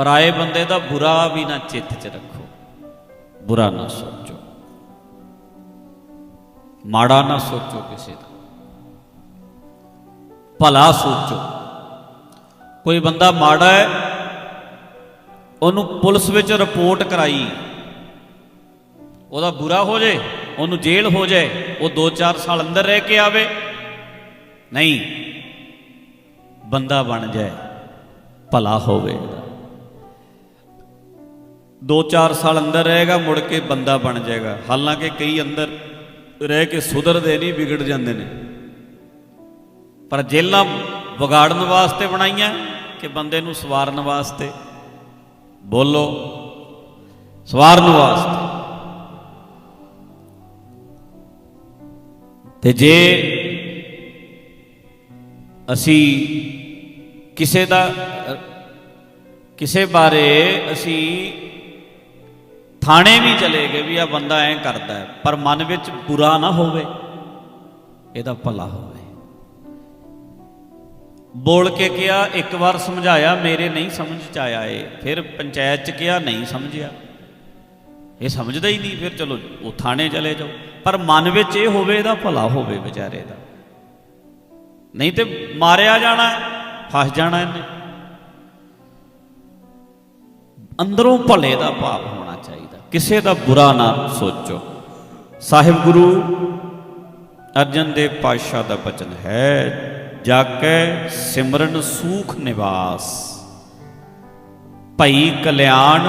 ਪਰਾਏ ਬੰਦੇ ਦਾ ਬੁਰਾ ਵੀ ਨਾ ਚਿੱਤ 'ਚ ਰੱਖੋ, ਬੁਰਾ ਨਾ ਸੋਚੋ। ਮਾੜਾ ਨਾ ਸੋਚੋ ਕਿਸੇ ਦਾ। ਭਲਾ ਸੋਚੋ। ਕੋਈ ਬੰਦਾ ਮਾੜਾ ਹੈ, ਉਹਨੂੰ ਪੁਲਿਸ ਵਿੱਚ ਰਿਪੋਰਟ ਕਰਾਈ, ਉਹਦਾ ਬੁਰਾ ਹੋ ਜੇ ਉਹਨੂੰ ਜੇਲ੍ਹ ਹੋ ਜਾਏ, ਉਹ 2-4 ਸਾਲ ਅੰਦਰ ਰਹਿ ਕੇ ਆਵੇ, ਨਹੀਂ, ਬੰਦਾ ਬਣ ਜਾਏ, ਭਲਾ ਹੋਵੇ 2-4 ਸਾਲ ਅੰਦਰ ਰਹੇਗਾ, ਮੁੜ ਕੇ ਬੰਦਾ ਬਣ ਜਾਏਗਾ। ਹਾਲਾਂਕਿ ਕਈ ਅੰਦਰ ਰਹਿ ਕੇ ਸੁਧਰਦੇ ਨਹੀਂ, ਵਿਗੜ ਜਾਂਦੇ ਨੇ। ਪਰ ਜੇਲਾਂ ਵਿਗਾੜਨ ਵਾਸਤੇ ਬਣਾਈਆਂ ਕਿ ਬੰਦੇ ਨੂੰ ਸਵਾਰਨ ਵਾਸਤੇ? ਬੋਲੋ, ਸਵਾਰਨ ਵਾਸਤੇ। ਤੇ ਜੇ ਅਸੀਂ ਕਿਸੇ ਦਾ, ਕਿਸੇ ਬਾਰੇ ਅਸੀਂ ਥਾਣੇ ਵੀ ਚਲੇ ਗਏ ਵੀ ਆ ਬੰਦਾ ਐਂ ਕਰਦਾ ਪਰ ਮਨ ਵਿੱਚ ਬੁਰਾ ਨਾ ਹੋਵੇ, ਇਹਦਾ ਭਲਾ ਹੋਵੇ। ਬੋਲ ਕੇ ਕਿਹਾ, ਇੱਕ ਵਾਰ ਸਮਝਾਇਆ, ਮੇਰੇ ਨਹੀਂ ਸਮਝ ਚ ਆਇਆ ਏ ਫਿਰ ਪੰਚਾਇਤ ਚ ਕਿਹਾ, ਨਹੀਂ ਸਮਝਿਆ। ਇਹ ਸਮਝਦਾ ਹੀ ਨਹੀਂ, ਫਿਰ ਚਲੋ, ਉਹ ਥਾਣੇ ਚਲੇ ਜਾਓ। ਪਰ ਮਨ ਵਿੱਚ ਇਹ ਹੋਵੇ, ਇਹਦਾ ਭਲਾ ਹੋਵੇ ਵਿਚਾਰੇ ਦਾ। ਨਹੀਂ ਤੇ ਮਾਰਿਆ ਜਾਣਾ ਫਸ ਜਾਣਾ ਇਹਨੇ। ਅੰਦਰੋਂ ਭਲੇ ਦਾ ਭਾਵ ਹੋਣਾ ਕਿਸੇ ਦਾ ਬੁਰਾ ਨਾ ਸੋਚੋ। ਸਾਹਿਬ ਗੁਰੂ ਅਰਜਨ ਦੇਵ ਪਾਤਸ਼ਾਹ ਦਾ ਬਚਨ ਹੈ ਜਾ ਕੇ ਸਿਮਰਨ ਸੂਖ ਨਿਵਾਸ, ਭਈ ਕਲਿਆਣ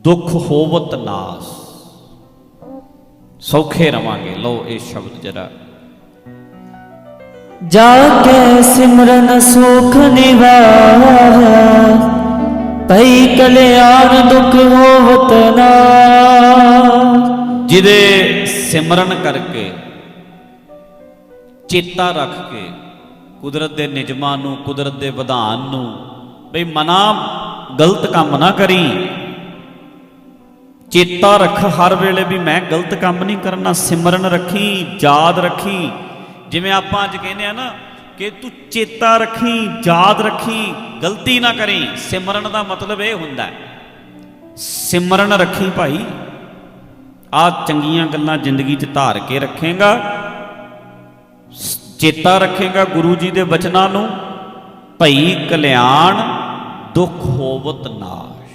ਦੁੱਖ ਹੋਵਤ ਨਾਸ। ਸੌਖੇ ਰਵਾਂਗੇ। ਲਓ ਇਹ ਸ਼ਬਦ ਜਰਾ। ਜਾ ਕੇ ਸਿਮਰਨ ਸੁਖ ਨਿਵਾਸ ਪਈ ਕਲਿਆਣ ਦੁਖ ਹੋਵਤ ਨਾ। ਜਿਹਦੇ ਸਿਮਰਨ ਕਰਕੇ, ਚੇਤਾ ਰੱਖ ਕੇ, ਕੁਦਰਤ ਦੇ ਨਿਯਮਾਂ ਨੂੰ, ਕੁਦਰਤ ਦੇ ਵਿਧਾਨ ਨੂੰ, ਬਈ ਮਨਾ ਗਲਤ ਕੰਮ ਨਾ ਕਰੀ। ਚੇਤਾ ਰੱਖ ਹਰ ਵੇਲੇ ਵੀ ਮੈਂ ਗਲਤ ਕੰਮ ਨਹੀਂ ਕਰਨਾ, ਸਿਮਰਨ ਰੱਖੀ, ਯਾਦ ਰੱਖੀ। ਜਿਵੇਂ ਆਪਾਂ ਅੱਜ ਕਹਿੰਦੇ ਆ ਨਾ ਕਿ ਤੂੰ ਚੇਤਾ ਰੱਖੀ, ਯਾਦ ਰੱਖੀ, ਗਲਤੀ ਨਾ ਕਰੀ। ਸਿਮਰਨ ਦਾ ਮਤਲਬ ਇਹ ਹੁੰਦਾ ਸਿਮਰਨ ਰੱਖੀ ਭਾਈ, ਆ ਚੰਗੀਆਂ ਗੱਲਾਂ ਜ਼ਿੰਦਗੀ 'ਚ ਧਾਰ ਕੇ ਰੱਖੇਗਾ। ਚੇਤਾ ਰੱਖੇਗਾ ਗੁਰੂ ਜੀ ਦੇ ਬਚਨਾਂ ਨੂੰ। ਭਈ ਕਲਿਆਣ ਦੁੱਖ ਹੋਵਤ ਨਾਸ਼।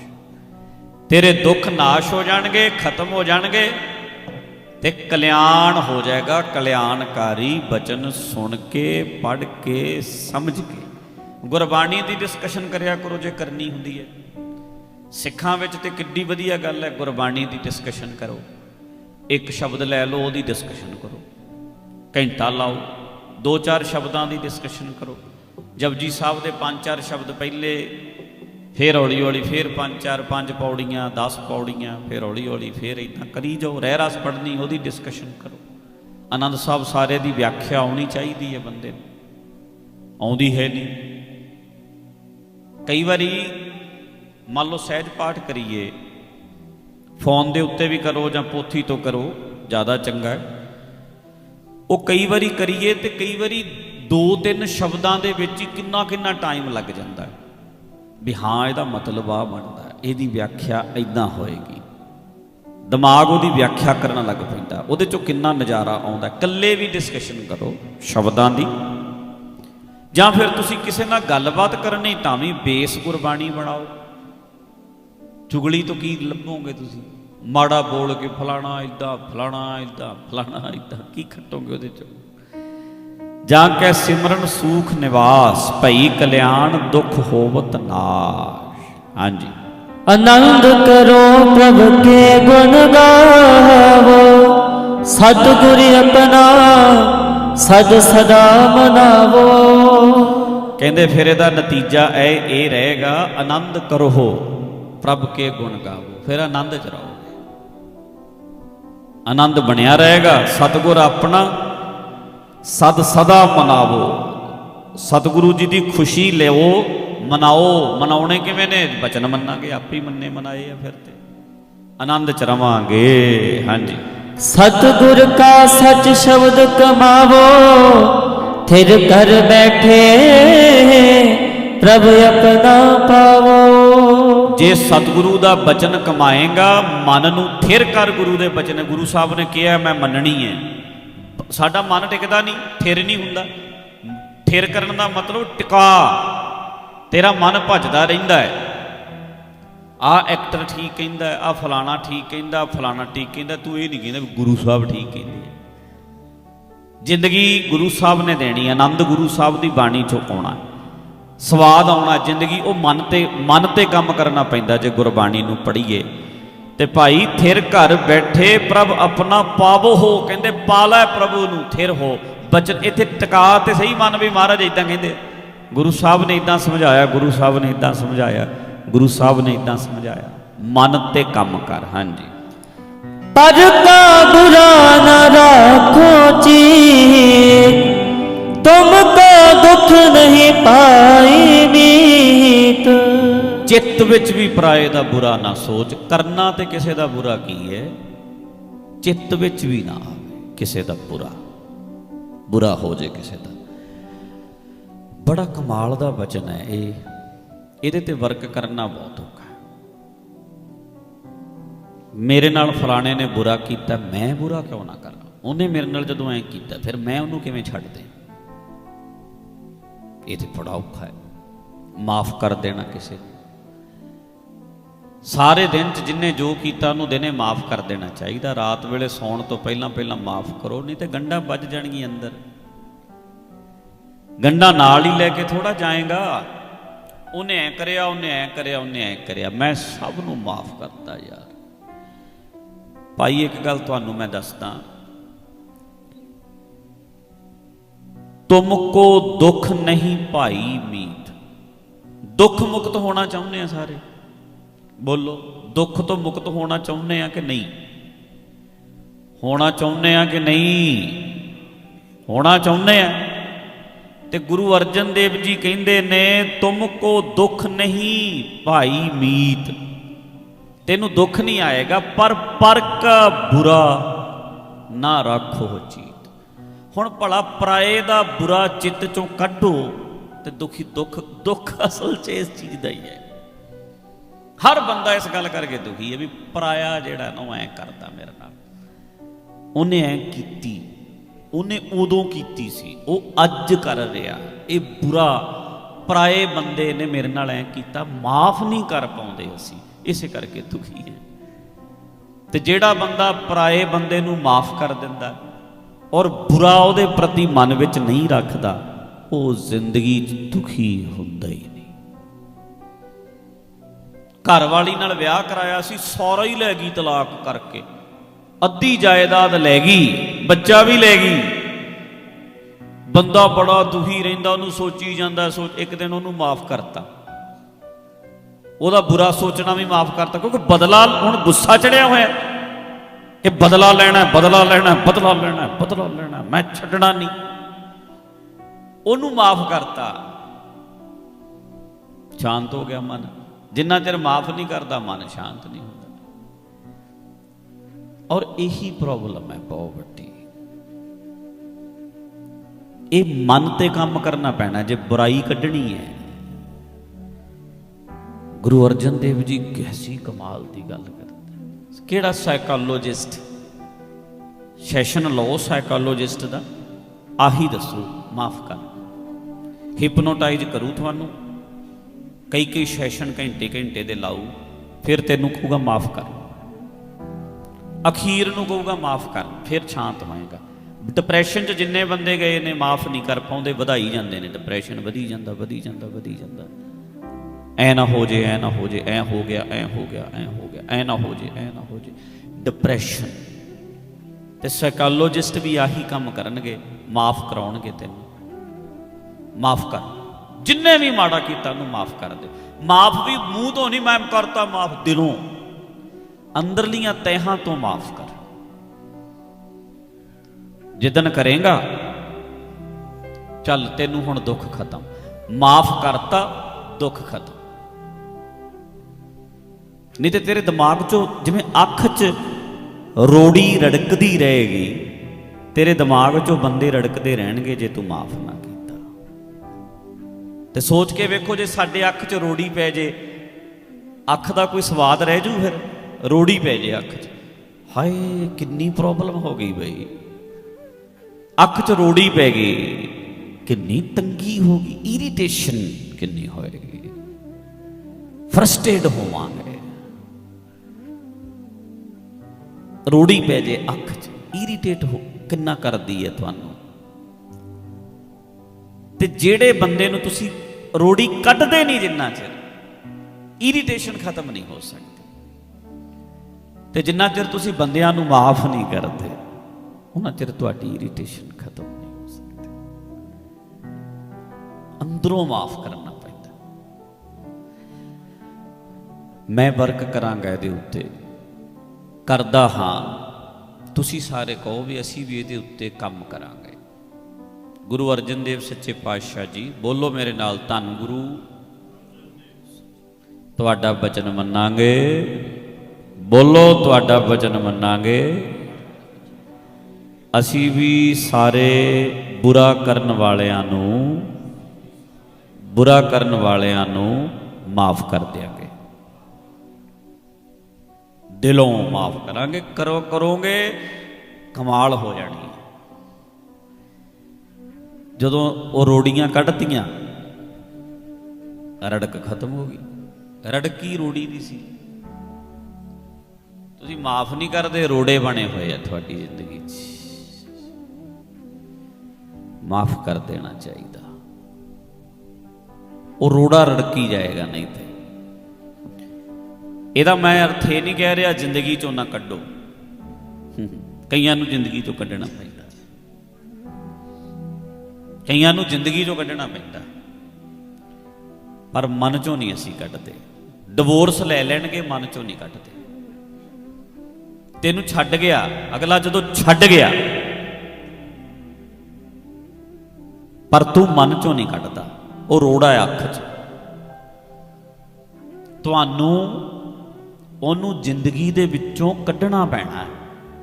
ਤੇਰੇ ਦੁੱਖ ਨਾਸ਼ ਹੋ ਜਾਣਗੇ, ਖਤਮ ਹੋ ਜਾਣਗੇ। ਤੇ ਕਲਿਆਣ ਹੋ ਜਾਏਗਾ, ਕਲਿਆਣਕਾਰੀ ਬਚਨ ਸੁਣ ਕੇ, ਪੜ੍ਹ ਕੇ, ਸਮਝ ਕੇ। ਗੁਰਬਾਣੀ ਦੀ ਡਿਸਕਸ਼ਨ ਕਰਿਆ ਕਰੋ, ਜੇ ਕਰਨੀ ਹੁੰਦੀ ਹੈ। ਸਿੱਖਾਂ ਵਿੱਚ ਤੇ ਕਿੱਡੀ ਵਧੀਆ ਗੱਲ ਹੈ, ਗੁਰਬਾਣੀ ਦੀ ਡਿਸਕਸ਼ਨ ਕਰੋ। ਇੱਕ ਸ਼ਬਦ ਲੈ ਲਓ, ਉਹਦੀ ਡਿਸਕਸ਼ਨ ਕਰੋ। ਘੰਟਾ ਲਾਓ, ਦੋ ਚਾਰ ਸ਼ਬਦਾਂ ਦੀ ਡਿਸਕਸ਼ਨ ਕਰੋ। ਜਪਜੀ ਸਾਹਿਬ ਦੇ ਪੰਜ ਚਾਰ ਸ਼ਬਦ ਪਹਿਲੇ ਫਿਰ ਹੌਲੀ ਹੌਲੀ ਫਿਰ ਪੰਜ, ਚਾਰ, ਪੰਜ ਪੌੜੀਆਂ 10 ਪੌੜੀਆਂ, ਫਿਰ ਹੌਲੀ ਹੌਲੀ ਫਿਰ ਇਦਾਂ ਕਰੀ ਜਾਓ, ਰਹਿ ਰਸ ਪੜਨੀ ਉਹਦੀ ਡਿਸਕਸ਼ਨ ਕਰੋ। ਆਨੰਦ ਸਾਹਿਬ ਸਾਰੇ ਦੀ ਵਿਆਖਿਆ ਆਉਣੀ ਚਾਹੀਦੀ ਹੈ ਬੰਦੇ ਨੂੰ। ਆਉਂਦੀ ਹੈ ਨਹੀਂ। ਕਈ ਵਾਰੀ ਮੰਨ ਲਓ ਸਹਿਜ ਪਾਠ ਕਰੀਏ, ਫੋਨ ਦੇ ਉੱਤੇ ਵੀ ਕਰੋ ਜਾਂ ਪੋਥੀ ਤੋਂ ਕਰੋ, ਜ਼ਿਆਦਾ ਚੰਗਾ ਹੈ। ਉਹ ਕਈ ਵਾਰੀ ਕਰੀਏ ਤੇ ਕਈ ਵਾਰੀ ਦੋ ਤਿੰਨ ਸ਼ਬਦਾਂ ਦੇ ਵਿੱਚ ਹੀ ਕਿੰਨਾ ਕਿੰਨਾ ਟਾਈਮ ਲੱਗ ਜਾਂਦਾ ਹੈ। ਵੀ ਹਾਂ, ਇਹਦਾ ਮਤਲਬ ਆ ਬਣਦਾ। ਇਹਦੀ ਵਿਆਖਿਆ ਇਦਾਂ ਹੋਏਗੀ। ਦਿਮਾਗ ਉਹਦੀ ਵਿਆਖਿਆ ਕਰਨ ਲੱਗ ਪੈਂਦਾ। ਉਹਦੇ ਚੋਂ ਕਿੰਨਾ ਨਜ਼ਾਰਾ ਆਉਂਦਾ। ਇਕੱਲੇ ਵੀ ਡਿਸਕਸ਼ਨ ਕਰੋ, ਸ਼ਬਦਾਂ ਦੀ। ਜਾਂ ਫਿਰ ਤੁਸੀਂ ਕਿਸੇ ਨਾਲ ਗੱਲਬਾਤ ਕਰਨੀ, ਤਾਂ ਵੀ ਬੇਸ ਗੁਰਬਾਣੀ ਬਣਾਓ। ਚੁਗਲੀ ਤੋਂ ਕੀ ਲੱਭੋਗੇ ਤੁਸੀਂ? ਮਾੜਾ ਬੋਲ ਕੇ ਫਲਾਣਾ ਇਦਾਂ ਫਲਾਣਾ ਇਦਾਂ ਫਲਾਣਾ ਇਦਾਂ ਕੀ ਖੱਟੋਗੇ ਉਹਦੇ 'ਚੋਂ? ਜਾਂ ਕੈ ਸਿਮਰਨ ਸੂਖ ਨਿਵਾਸ ਭਈ ਕਲਿਆਣ ਦੁਖ ਹੋਵਤ ਨਾਸ਼। ਹਾਂਜੀ। ਆਨੰਦ ਕਰੋ ਪ੍ਰਭ ਕੇ ਗੁਣ ਗਾਵੋ। ਸਤਿਗੁਰ ਆਪਣਾ ਸਦ ਸਦਾ ਮਨਾਵੋ। ਕਹਿੰਦੇ ਫਿਰ ਇਹਦਾ ਨਤੀਜਾ ਇਹ ਇਹ ਰਹੇਗਾ ਆਨੰਦ ਕਰੋ ਪ੍ਰਭ ਕੇ ਗੁਣ ਗਾਵੋ। ਫਿਰ ਆਨੰਦ ਚ ਰਹੋਗੇ। ਆਨੰਦ ਬਣਿਆ ਰਹੇਗਾ ਸਤਿਗੁਰ ਆਪਣਾ ਸਦ ਸਦਾ ਮਨਾਵੋ। ਸਤਿਗੁਰੂ ਜੀ ਦੀ ਖੁਸ਼ੀ ਲਿਓ ਮਨਾਓ। ਮਨਾਉਣੇ ਕਿਵੇਂ ਨੇ? ਬਚਨ ਮੰਨਾਂਗੇ ਆਪੇ ਹੀ ਮੰਨੇ ਮਨਾਏ ਆ ਫਿਰ ਤੇ। ਆਨੰਦ ਚ ਰਵਾਂਗੇ ਹਾਂਜੀ। ਸਤਿਗੁਰ ਕਾ ਸਚ ਸ਼ਬਦ ਕਮਾਵੋ ਥਿਰ ਕਰ ਬੈਠੇ ਪ੍ਰਭ ਆਪਣਾ ਪਾਵੋ। ਜੇ ਸਤਿਗੁਰੂ ਦਾ ਬਚਨ ਕਮਾਏਗਾ ਮਨ ਨੂੰ ਥਿਰ ਕਰ ਗੁਰੂ ਦੇ ਬਚਨ। ਗੁਰੂ ਸਾਹਿਬ ਨੇ ਕਿਹਾ ਮੈਂ ਮੰਨਣੀ ਹੈ। ਸਾਡਾ ਮਨ ਟਿਕਦਾ ਨਹੀਂ, ਥਿਰ ਨਹੀਂ ਹੁੰਦਾ। ਥਿਰ ਕਰਨ ਦਾ ਮਤਲਬ ਟਿਕਾ। ਤੇਰਾ ਮਨ ਭੱਜਦਾ ਰਹਿੰਦਾ ਹੈ। ਆ ਐਕਟਰ ਠੀਕ ਕਹਿੰਦਾ ਆ ਫਲਾਣਾ ਠੀਕ ਕਹਿੰਦਾ ਫਲਾਣਾ ਠੀਕ ਕਹਿੰਦਾ। ਤੂੰ ਇਹ ਨਹੀਂ ਕਹਿੰਦਾ ਗੁਰੂ ਸਾਹਿਬ ਠੀਕ ਕਹਿੰਦੇ ਜ਼ਿੰਦਗੀ ਗੁਰੂ ਸਾਹਿਬ ਨੇ ਦੇਣੀ ਆਨੰਦ ਗੁਰੂ ਸਾਹਿਬ ਦੀ ਬਾਣੀ ਚੋਂ ਆਉਣਾ। ਸਵਾਦ ਆਉਣਾ ਜ਼ਿੰਦਗੀ, ਉਹ ਮਨ ਤੇ ਮਨ ਤੇ ਕੰਮ ਕਰਨਾ ਪੈਂਦਾ ਜੇ ਗੁਰਬਾਣੀ ਨੂੰ ਪੜ੍ਹੀਏ। ਤੇ ਭਾਈ ਥਿਰ ਘਰ ਬੈਠੇ ਪ੍ਰਭ ਆਪਣਾ ਪਾਵੋ ਹੋ, ਕਹਿੰਦੇ ਪਾਲੈ ਪ੍ਰਭੂ ਨੂੰ ਥਿਰ ਹੋ। ਬਚਨ ਇੱਥੇ ਟਿਕਾ ਤੇ ਸਹੀ ਮਨ ਵੀ ਮਹਾਰਾਜ ਇਦਾਂ ਕਹਿੰਦੇ। ਗੁਰੂ ਸਾਹਿਬ ਨੇ ਇਦਾਂ ਸਮਝਾਇਆ, ਗੁਰੂ ਸਾਹਿਬ ਨੇ ਇਦਾਂ ਸਮਝਾਇਆ, ਗੁਰੂ ਸਾਹਿਬ ਨੇ ਇਦਾਂ ਸਮਝਾਇਆ। ਮਨ ਤੇ ਕੰਮ ਕਰ, ਹਾਂਜੀ। ਪਰ ਕਾ ਬੁਰਾ ਨ ਰਾਖੋ ਚੀਤ ਤੁਮ ਕੋ ਦੁਖ ਨਹੀਂ ਪਾਈ ਮੀਤ। ਚਿੱਤ ਵਿੱਚ ਵੀ ਪਰਾਏ ਦਾ ਬੁਰਾ ਨਾ ਸੋਚ। ਕਰਨਾ ਤੇ ਕਿਸੇ ਦਾ ਬੁਰਾ ਕੀ ਹੈ? ਚਿੱਤ ਵਿੱਚ ਵੀ ਨਾ ਆਵੇ ਕਿਸੇ ਦਾ ਬੁਰਾ। ਬੁਰਾ ਹੋ ਜੇ ਕਿਸੇ ਦਾ। ਬੜਾ ਕਮਾਲ ਦਾ ਵਚਨ ਹੈ ਇਹ। ਇਹਦੇ ਤੇ ਵਰਕ ਕਰਨਾ ਬਹੁਤ ਔਖਾ ਹੈ। ਮੇਰੇ ਨਾਲ ਫਲਾਣੇ ਨੇ ਬੁਰਾ ਕੀਤਾ, ਮੈਂ ਬੁਰਾ ਕਿਉਂ ਨਾ ਕਰਾਂ? ਉਹਨੇ ਮੇਰੇ ਨਾਲ ਜਦੋਂ ਐ ਕੀਤਾ, ਫਿਰ ਮੈਂ ਉਹਨੂੰ ਕਿਵੇਂ ਛੱਡ ਦੇ ਇਹ ਤੇ ਬੜਾ ਔਖਾ ਹੈ। ਮਾਫ ਕਰ ਦੇਣਾ ਕਿਸੇ ਨੂੰ। ਸਾਰੇ ਦਿਨ ਚ ਜਿੰਨੇ ਜੋ ਕੀਤਾ ਉਹਨੂੰ ਦਿਨੇ ਮਾਫ ਕਰ ਦੇਣਾ ਚਾਹੀਦਾ। ਰਾਤ ਵੇਲੇ ਸੌਣ ਤੋਂ ਪਹਿਲਾਂ ਪਹਿਲਾਂ ਮਾਫ ਕਰੋ, ਨਹੀਂ ਤੇ ਗੰਡਾ ਵੱਜ ਜਾਣਗੀ ਅੰਦਰ। ਗੰਡਾ ਨਾਲ ਹੀ ਲੈ ਕੇ ਥੋੜਾ ਜਾਏਗਾ। ਉਹਨੇ ਐ ਕਰਿਆ, ਉਹਨੇ ਐ ਕਰਿਆ, ਉਹਨੇ ਐ ਕਰਿਆ। ਮੈਂ ਸਭ ਨੂੰ ਮਾਫ ਕਰਤਾ ਯਾਰ। ਭਾਈ, ਇੱਕ ਗੱਲ ਤੁਹਾਨੂੰ ਮੈਂ ਦੱਸਦਾ। ਤੁਮ ਕੋ ਦੁੱਖ ਨਹੀਂ ਭਾਈ ਮੀਤ। ਦੁੱਖ ਮੁਕਤ ਹੋਣਾ ਚਾਹੁੰਦੇ ਆ ਸਾਰੇ। ਬੋਲੋ, ਦੁੱਖ ਤੋਂ ਮੁਕਤ ਹੋਣਾ ਚਾਹੁੰਦੇ ਆ ਕਿ ਨਹੀਂ? ਹੋਣਾ ਚਾਹੁੰਦੇ ਆ ਕਿ ਨਹੀਂ? ਹੋਣਾ ਚਾਹੁੰਦੇ ਆ। ਤੇ ਗੁਰੂ ਅਰਜਨ ਦੇਵ ਜੀ ਕਹਿੰਦੇ ਨੇ, ਤੁਮ ਕੋ ਦੁੱਖ ਨਹੀਂ ਭਾਈ ਮੀਤ। ਤੈਨੂੰ ਦੁੱਖ ਨਹੀਂ ਆਏਗਾ, ਪਰ ਪਰ ਕਾ ਬੁਰਾ ਨਾ ਰੱਖੋ ਚੀਤ। ਹੁਣ ਭਲਾ ਪਰਾਏ ਦਾ ਬੁਰਾ ਚਿੱਤ ਚੋਂ ਕੱਢੋ ਤੇ ਦੁਖੀ ਦੁੱਖ ਦੁੱਖ ਅਸਲ 'ਚ ਇਸ ਚੀਜ਼ ਦਾ ਹੀ ਹੈ। ਹਰ ਬੰਦਾ ਇਸ ਗੱਲ ਕਰਕੇ ਦੁਖੀ ਹੈ ਵੀ ਪਰਾਇਆ ਜਿਹੜਾ ਨਾ ਉਹ ਐ ਕਰਦਾ ਮੇਰੇ ਨਾਲ। ਉਹਨੇ ਐ ਕੀਤੀ, ਉਹਨੇ ਉਦੋਂ ਕੀਤੀ ਸੀ, ਉਹ ਅੱਜ ਕਰ ਰਿਹਾ। ਇਹ ਬੁਰਾ, ਪਰਾਏ ਬੰਦੇ ਨੇ ਮੇਰੇ ਨਾਲ ਐ ਕੀਤਾ, ਮਾਫ ਨਹੀਂ ਕਰ ਪਾਉਂਦੇ ਅਸੀਂ, ਇਸੇ ਕਰਕੇ ਦੁਖੀ ਹੈ। ਤੇ ਜਿਹੜਾ ਬੰਦਾ ਪਰਾਏ ਬੰਦੇ ਨੂੰ ਮਾਫ ਕਰ ਦਿੰਦਾ ਔਰ ਬੁਰਾ ਉਹਦੇ ਪ੍ਰਤੀ ਮਨ ਵਿੱਚ ਨਹੀਂ ਰੱਖਦਾ, ਉਹ ਜ਼ਿੰਦਗੀ 'ਚ ਦੁਖੀ ਹੁੰਦਾ ਹੀ ਘਰ ਵਾਲੀ ਨਾਲ ਵਿਆਹ ਕਰਾਇਆ ਸੀ ਸੌਰਾ ਹੀ ਲੈ ਗਈ ਤਲਾਕ ਕਰਕੇ। ਅੱਧੀ ਜਾਇਦਾਦ ਲੈ ਗਈ, ਬੱਚਾ ਵੀ ਲੈ ਗਈ। ਬੰਦਾ ਬੜਾ ਦੁਖੀ ਰਹਿੰਦਾ, ਉਹਨੂੰ ਸੋਚੀ ਜਾਂਦਾ, ਸੋਚ ਇੱਕ ਦਿਨ ਉਹਨੂੰ ਮਾਫ ਕਰਤਾ। ਉਹਦਾ ਬੁਰਾ ਸੋਚਣਾ ਵੀ ਮਾਫ ਕਰਤਾ, ਕਿਉਂਕਿ ਬਦਲਾ ਹੁਣ ਗੁੱਸਾ ਚੜਿਆ ਹੋਇਆ। ਇਹ ਬਦਲਾ ਲੈਣਾ ਬਦਲਾ ਲੈਣਾ ਬਦਲਾ ਲੈਣਾ ਬਦਲਾ ਲੈਣਾ, ਮੈਂ ਛੱਡਣਾ ਨਹੀਂ। ਉਹਨੂੰ ਮਾਫ ਕਰਤਾ। ਸ਼ਾਂਤ ਹੋ ਗਿਆ ਮਨ। ਜਿੰਨਾ ਚਿਰ ਮਾਫ ਨਹੀਂ ਕਰਦਾ, ਮਨ ਸ਼ਾਂਤ ਨਹੀਂ ਹੁੰਦਾ। ਔਰ ਇਹੀ ਪ੍ਰੋਬਲਮ ਹੈ ਬਹੁਤ ਵੱਡੀ ਇਹ ਮਨ ਤੇ ਕੰਮ ਕਰਨਾ ਪੈਣਾ, ਜੇ ਬੁਰਾਈ ਕੱਢਣੀ ਹੈ। ਗੁਰੂ ਅਰਜਨ ਦੇਵ ਜੀ ਕੈਸੀ ਕਮਾਲ ਦੀ ਗੱਲ ਕਰਦੇ ਕਿਹੜਾ ਸਾਈਕੋਲੋਜਿਸਟ ਸੈਸ਼ਨ ਲਓ ਸਾਈਕੋਲੋਜਿਸਟ ਦਾ। ਆਹੀ ਦੱਸੋ, ਮਾਫ ਕਰ। ਹਿਪਨੋਟਾਈਜ਼ ਕਰੂ ਤੁਹਾਨੂੰ। ਕਈ ਕਈ ਸੈਸ਼ਨ ਘੰਟੇ ਘੰਟੇ ਦੇ ਲਾਊ, ਫਿਰ ਤੈਨੂੰ ਕਹੂਗਾ, ਮਾਫ ਕਰ। ਅਖੀਰ ਨੂੰ ਕਹੂਗਾ, ਮਾਫ ਕਰ, ਫਿਰ ਸ਼ਾਂਤ ਹੋਏਗਾ। ਡਿਪਰੈਸ਼ਨ 'ਚ ਜਿੰਨੇ ਬੰਦੇ ਗਏ ਨੇ, ਮਾਫ ਨਹੀਂ ਕਰ ਪਾਉਂਦੇ, ਵਧਾਈ ਜਾਂਦੇ ਨੇ। ਡਿਪਰੈਸ਼ਨ ਵਧੀ ਜਾਂਦਾ ਵਧੀ ਜਾਂਦਾ ਵਧੀ ਜਾਂਦਾ। ਐ ਨਾ ਹੋ ਜੇ, ਐ ਨਾ ਹੋ ਜੇ, ਐ ਹੋ ਗਿਆ, ਐ ਹੋ ਗਿਆ, ਐ ਹੋ ਗਿਆ, ਐ ਨਾ ਹੋ ਜੇ, ਐ ਨਾ ਹੋ ਜੇ। ਡਿਪਰੈਸ਼ਨ ਤੇ ਸਾਈਕੋਲੋਜਿਸਟ ਵੀ ਆਹੀ ਕੰਮ ਕਰਨਗੇ, ਮਾਫ ਕਰਾਉਣਗੇ ਤੈਨੂੰ। ਮਾਫ ਕਰ। ਜਿੰਨੇ ਵੀ ਮਾੜਾ ਕੀਤਾ ਉਹਨੂੰ ਮਾਫ ਕਰ ਦੇ ਮਾਫ ਵੀ ਮੂੰਹ ਤੋਂ ਨਹੀਂ ਮੈਂ ਕਰਤਾ, ਮਾਫ ਦਿਲੋਂ। ਅੰਦਰਲੀਆਂ ਤਹਿਾਂ ਤੋਂ ਮਾਫ ਕਰ। ਜਿੱਦਨ ਕਰੇਗਾ, ਚੱਲ ਤੈਨੂੰ ਹੁਣ ਦੁੱਖ ਖਤਮ। ਮਾਫ ਕਰਤਾ, ਦੁੱਖ ਖਤਮ। ਨਹੀਂ ਤੇ ਤੇਰੇ ਦਿਮਾਗ 'ਚੋਂ ਜਿਵੇਂ ਅੱਖ 'ਚ ਰੋੜੀ ਰੜਕਦੀ ਰਹੇਗੀ, ਤੇਰੇ ਦਿਮਾਗ 'ਚੋਂ ਬੰਦੇ ਰੜਕਦੇ ਰਹਿਣਗੇ ਜੇ ਤੂੰ ਮਾਫ ਨਾ ਕੀਤਾ ਤੇ ਸੋਚ ਕੇ ਵੇਖੋ ਜੇ ਸਾਡੇ ਅੱਖ 'ਚ ਰੋੜੀ ਪੈ ਜੇ, ਅੱਖ ਦਾ ਕੋਈ ਸਵਾਦ ਰਹਿ ਜੂ ਫਿਰ? ਰੋੜੀ ਪੈ ਜੇ ਅੱਖ 'ਚ। ਹਾਏ, ਕਿੰਨੀ ਪ੍ਰੋਬਲਮ ਹੋ ਗਈ ਬਈ। ਅੱਖ 'ਚ ਰੋੜੀ ਪੈ ਗਈ, ਕਿੰਨੀ ਤੰਗੀ ਹੋ ਗਈ ਇਰੀਟੇਸ਼ਨ ਕਿੰਨੀ ਹੋਏਗੀ ਫਰਸਟ੍ਰੇਟ ਹੋਵਾਂਗੇ। ਰੋੜੀ ਪੈ ਜੇ ਅੱਖ 'ਚ ਇਰੀਟੇਟ ਹੋ, ਕਿੰਨਾ ਕਰਦੀ ਹੈ ਤੁਹਾਨੂੰ? ਤੇ ਜਿਹੜੇ ਬੰਦੇ ਨੂੰ ਤੁਸੀਂ ਰੋੜੀ ਕੱਢਦੇ ਨਹੀਂ ਜਿੰਨਾ ਚਿਰ ਇਰੀਟੇਸ਼ਨ ਖਤਮ ਨਹੀਂ ਹੋ ਸਕਦੀ। ਤੇ ਜਿੰਨਾ ਚਿਰ ਤੁਸੀਂ ਬੰਦਿਆਂ ਨੂੰ ਮਾਫ ਨਹੀਂ ਕਰਦੇ, ਉਹਨਾਂ ਚਿਰ ਤੁਹਾਡੀ ਇਰੀਟੇਸ਼ਨ ਖਤਮ ਨਹੀਂ ਹੋ ਸਕਦੀ। ਅੰਦਰੋਂ ਮਾਫ ਕਰਨਾ ਪੈਂਦਾ। ਮੈਂ ਵਰਕ ਕਰਾਂਗਾ ਇਹਦੇ ਉੱਤੇ। ਕਰਦਾ ਹਾਂ। ਤੁਸੀਂ ਸਾਰੇ ਕਹੋ ਵੀ ਅਸੀਂ ਵੀ ਇਹਦੇ ਉੱਤੇ ਕੰਮ ਕਰਾਂਗੇ। ਗੁਰੂ ਅਰਜਨ ਦੇਵ ਸੱਚੇ ਪਾਤਸ਼ਾਹ ਜੀ, ਬੋਲੋ ਮੇਰੇ ਨਾਲ ਧੰਨ ਗੁਰੂ। ਤੁਹਾਡਾ ਬਚਨ ਮੰਨਾਂਗੇ। ਬੋਲੋ, ਤੁਹਾਡਾ ਬਚਨ ਮੰਨਾਂਗੇ। ਅਸੀਂ ਵੀ ਸਾਰੇ ਬੁਰਾ ਕਰਨ ਵਾਲਿਆਂ ਨੂੰ, ਬੁਰਾ ਕਰਨ ਵਾਲਿਆਂ ਨੂੰ ਮਾਫ ਕਰ ਦਿਆਂਗੇ। ਦਿਲੋਂ ਮਾਫ ਕਰਾਂਗੇ, ਕਰੋ, ਕਰੋਗੇ, ਕਮਾਲ ਹੋ ਜਾਣੀ। ਜਦੋਂ ਉਹ ਰੋੜੀਆਂ ਕੱਢਤੀਆਂ, ਰੜਕ ਖਤਮ ਹੋ ਗਈ। ਰੜਕੀ ਰੋੜੀ ਦੀ ਸੀ। ਤੁਸੀਂ ਮਾਫ ਨਹੀਂ ਕਰਦੇ, ਰੋੜੇ ਬਣੇ ਹੋਏ ਆ ਤੁਹਾਡੀ ਜ਼ਿੰਦਗੀ 'ਚ। ਮਾਫ ਕਰ ਦੇਣਾ ਚਾਹੀਦਾ। ਉਹ ਰੋੜਾ ਰੜਕੀ ਜਾਏਗਾ ਨਹੀਂ ਤੇ। ਇਹਦਾ ਮੈਂ ਅਰਥ ਇਹ ਨਹੀਂ ਕਹਿ ਰਿਹਾ, ਜ਼ਿੰਦਗੀ ਚੋਂ ਨਾ ਕੱਢੋ। ਕਈਆਂ ਨੂੰ ਜ਼ਿੰਦਗੀ ਚੋਂ ਕੱਢਣਾ ਪੈਂਦਾ ਕਈਆਂ ਨੂੰ ਜ਼ਿੰਦਗੀ ਚੋਂ ਕੱਢਣਾ ਪੈਂਦਾ। ਪਰ ਮਨ ਚੋਂ ਨਹੀਂ ਅਸੀਂ ਕੱਢਦੇ। ਡਿਵੋਰਸ ਲੈ ਲੈਣਗੇ, ਮਨ ਚੋਂ ਨਹੀਂ ਕੱਢਦੇ। ਤੈਨੂੰ ਛੱਡ ਗਿਆ, ਅਗਲਾ ਜਦੋਂ ਛੱਡ ਗਿਆ, ਪਰ ਤੂੰ ਮਨ ਚੋਂ ਨਹੀਂ ਕੱਢਦਾ। ਉਹ ਰੋੜਾ ਹੈ ਅੱਖ 'ਚ। ਤੁਹਾਨੂੰ ਉਹਨੂੰ ਜ਼ਿੰਦਗੀ ਦੇ ਵਿੱਚੋਂ ਕੱਢਣਾ ਪੈਣਾ ਹੈ।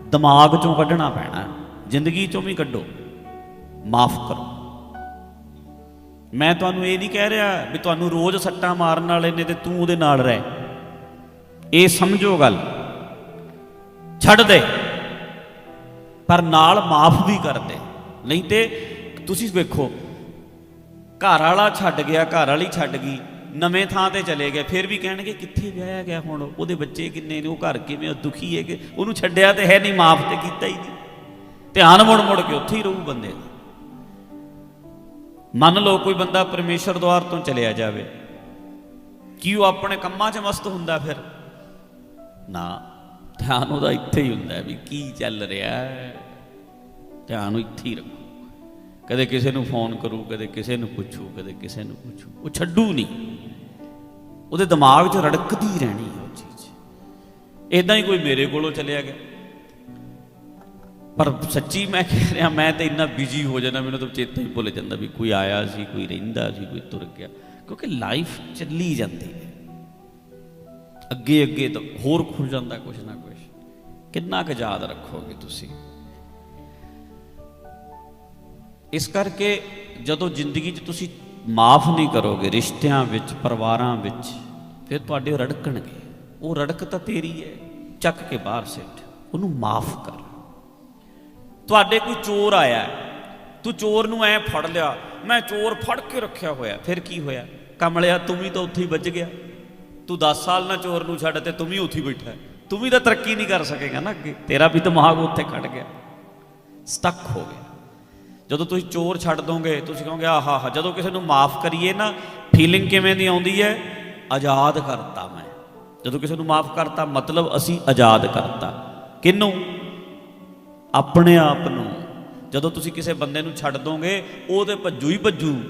ਦਿਮਾਗ ਚੋਂ ਕੱਢਣਾ ਪੈਣਾ ਹੈ। ਜ਼ਿੰਦਗੀ ਚੋਂ ਵੀ ਕੱਢੋ। ਮਾਫ ਕਰੋ। ਮੈਂ ਤੁਹਾਨੂੰ ਇਹ ਨਹੀਂ ਕਹਿ ਰਿਹਾ ਵੀ ਤੁਹਾਨੂੰ ਰੋਜ਼ ਸੱਟਾਂ ਮਾਰਨ ਵਾਲੇ ਨੇ ਤੇ ਤੂੰ ਉਹਦੇ ਨਾਲ ਰਹਿ। ਇਹ ਸਮਝੋ ਗੱਲ। ਛੱਡ ਦੇ। ਪਰ ਨਾਲ ਮਾਫ ਵੀ ਕਰ ਦੇ। ਨਹੀਂ ਤੇ ਤੁਸੀਂ ਵੇਖੋ ਘਰ ਵਾਲਾ ਛੱਡ ਗਿਆ ਘਰ ਵਾਲੀ ਛੱਡ ਗਈ ਨਵੇਂ ਥਾਂ ਤੇ ਚਲੇ ਗਏ ਫਿਰ ਵੀ ਕਹਿਣਗੇ ਕਿੱਥੇ ਵਿਆਹਿਆ ਗਿਆ ਹੁਣ? ਉਹਦੇ ਬੱਚੇ ਕਿੰਨੇ ਨੇ? ਉਹ ਘਰ ਕਿਵੇਂ ਆ, ਦੁਖੀ ਹੈ ਕਿ ਉਹਨੂੰ ਛੱਡਿਆ ਤੇ ਹੈ ਨਹੀਂ ਮਾਫ ਤੇ ਕੀਤਾ ਹੀ ਨਹੀਂ। ਧਿਆਨ ਮੁੜ ਮੁੜ ਕੇ ਉੱਥੇ ਹੀ ਰਹੂ ਬੰਦੇ ਦਾ। ਮੰਨ ਲਓ ਕੋਈ ਬੰਦਾ ਪਰਮੇਸ਼ਰ ਦੁਆਰ ਤੋਂ ਚਲਿਆ ਜਾਵੇ। ਕੀ ਉਹ ਆਪਣੇ ਕੰਮਾਂ 'ਚ ਮਸਤ ਹੁੰਦਾ ਫਿਰ? ਨਾ, ਧਿਆਨ ਉਹਦਾ ਇੱਥੇ ਹੀ ਹੁੰਦਾ ਵੀ ਕੀ ਚੱਲ ਰਿਹਾ ਹੈ। ਧਿਆਨ ਇੱਥੇ ਹੀ ਰੱਖੋ। ਕਦੇ ਕਿਸੇ ਨੂੰ ਫੋਨ ਕਰੂ, ਕਦੇ ਕਿਸੇ ਨੂੰ ਪੁੱਛੂ, ਕਦੇ ਕਿਸੇ ਨੂੰ ਪੁੱਛੂ। ਉਹ ਛੱਡੂ ਨਹੀਂ। ਉਹਦੇ ਦਿਮਾਗ 'ਚ ਰੜਕਦੀ ਰਹਿਣੀ ਉਹ ਚੀਜ਼। ਇਦਾਂ ਹੀ ਕੋਈ ਮੇਰੇ ਕੋਲੋਂ ਚਲਿਆ ਗਿਆ। ਪਰ ਸੱਚੀ ਮੈਂ ਕਹਿ ਰਿਹਾ, ਮੈਂ ਤਾਂ ਇੰਨਾ ਬਿਜ਼ੀ ਹੋ ਜਾਂਦਾ, ਮੈਨੂੰ ਤਾਂ ਚੇਤਾ ਹੀ ਭੁੱਲ ਜਾਂਦਾ ਵੀ ਕੋਈ ਆਇਆ ਸੀ, ਕੋਈ ਰਹਿੰਦਾ ਸੀ, ਕੋਈ ਤੁਰ ਗਿਆ। ਕਿਉਂਕਿ ਲਾਈਫ ਚੱਲੀ ਜਾਂਦੀ ਹੈ। ਅੱਗੇ ਅੱਗੇ ਤਾਂ ਹੋਰ ਖੁੱਲ ਜਾਂਦਾ ਕੁਝ ਨਾ ਕੁਝ ਕਿੰਨਾ ਕੁ ਯਾਦ ਰੱਖੋਗੇ ਤੁਸੀਂ? ਇਸ ਕਰਕੇ ਜਦੋਂ ਜ਼ਿੰਦਗੀ 'ਚ ਤੁਸੀਂ ਮਾਫ ਨਹੀਂ ਕਰੋਗੇ, ਰਿਸ਼ਤਿਆਂ ਵਿੱਚ, ਪਰਿਵਾਰਾਂ ਵਿੱਚ, ਫਿਰ ਤੁਹਾਡੇ ਰੜਕਣਗੇ। ਉਹ ਰੜਕ ਤਾਂ ਤੇਰੀ ਹੈ, ਚੱਕ ਕੇ ਬਾਹਰ ਸਿੱਟ। ਉਹਨੂੰ ਮਾਫ ਕਰ। ਤੁਹਾਡੇ ਕੋਈ ਚੋਰ ਆਇਆ ਤੂੰ ਚੋਰ ਨੂੰ ਐ ਫੜ ਲਿਆ। ਮੈਂ ਚੋਰ ਫੜ ਕੇ ਰੱਖਿਆ ਹੋਇਆ। ਫਿਰ ਕੀ ਹੋਇਆ? ਕਮਲਿਆ, ਤੂੰ ਵੀ ਤਾਂ ਉੱਥੇ ਹੀ ਵੱਜ ਗਿਆ। ਤੂੰ 10 ਸਾਲ ਨਾ ਚੋਰ ਨੂੰ ਛੱਡ ਤੇ ਤੂੰ ਵੀ ਉੱਥੇ ਬੈਠਾ ਤੂੰ ਵੀ ਤਾਂ ਤਰੱਕੀ ਨਹੀਂ ਕਰ ਸਕੇਗਾ ਨਾ ਅੱਗੇ। ਤੇਰਾ ਵੀ ਦਿਮਾਗ ਉੱਥੇ ਖੜ ਗਿਆ। ਸਟਕ ਹੋ ਗਿਆ। ਜਦੋਂ ਤੁਸੀਂ ਚੋਰ ਛੱਡ ਦੋਗੇ, ਤੁਸੀਂ ਕਹੋਗੇ, ਆਹਾ, ਹਾ, ਜਦੋਂ ਕਿਸੇ ਨੂੰ ਮਾਫ ਕਰੀਏ ਨਾ ਫੀਲਿੰਗ ਕਿਵੇਂ ਦੀ ਆਉਂਦੀ ਹੈ? ਆਜ਼ਾਦ ਕਰਤਾ ਮੈਂ। ਜਦੋਂ ਕਿਸੇ ਨੂੰ ਮਾਫ ਕਰਤਾ, ਮਤਲਬ ਅਸੀਂ ਆਜ਼ਾਦ ਕਰਤਾ। ਕਿਹਨੂੰ? ਆਪਣੇ ਆਪ ਨੂੰ। ਜਦੋਂ ਤੁਸੀਂ ਕਿਸੇ ਬੰਦੇ ਨੂੰ ਛੱਡ ਦੋਗੇ, ਉਹ ਤੇ ਭੱਜੂ ਹੀ ਭੱਜੂ।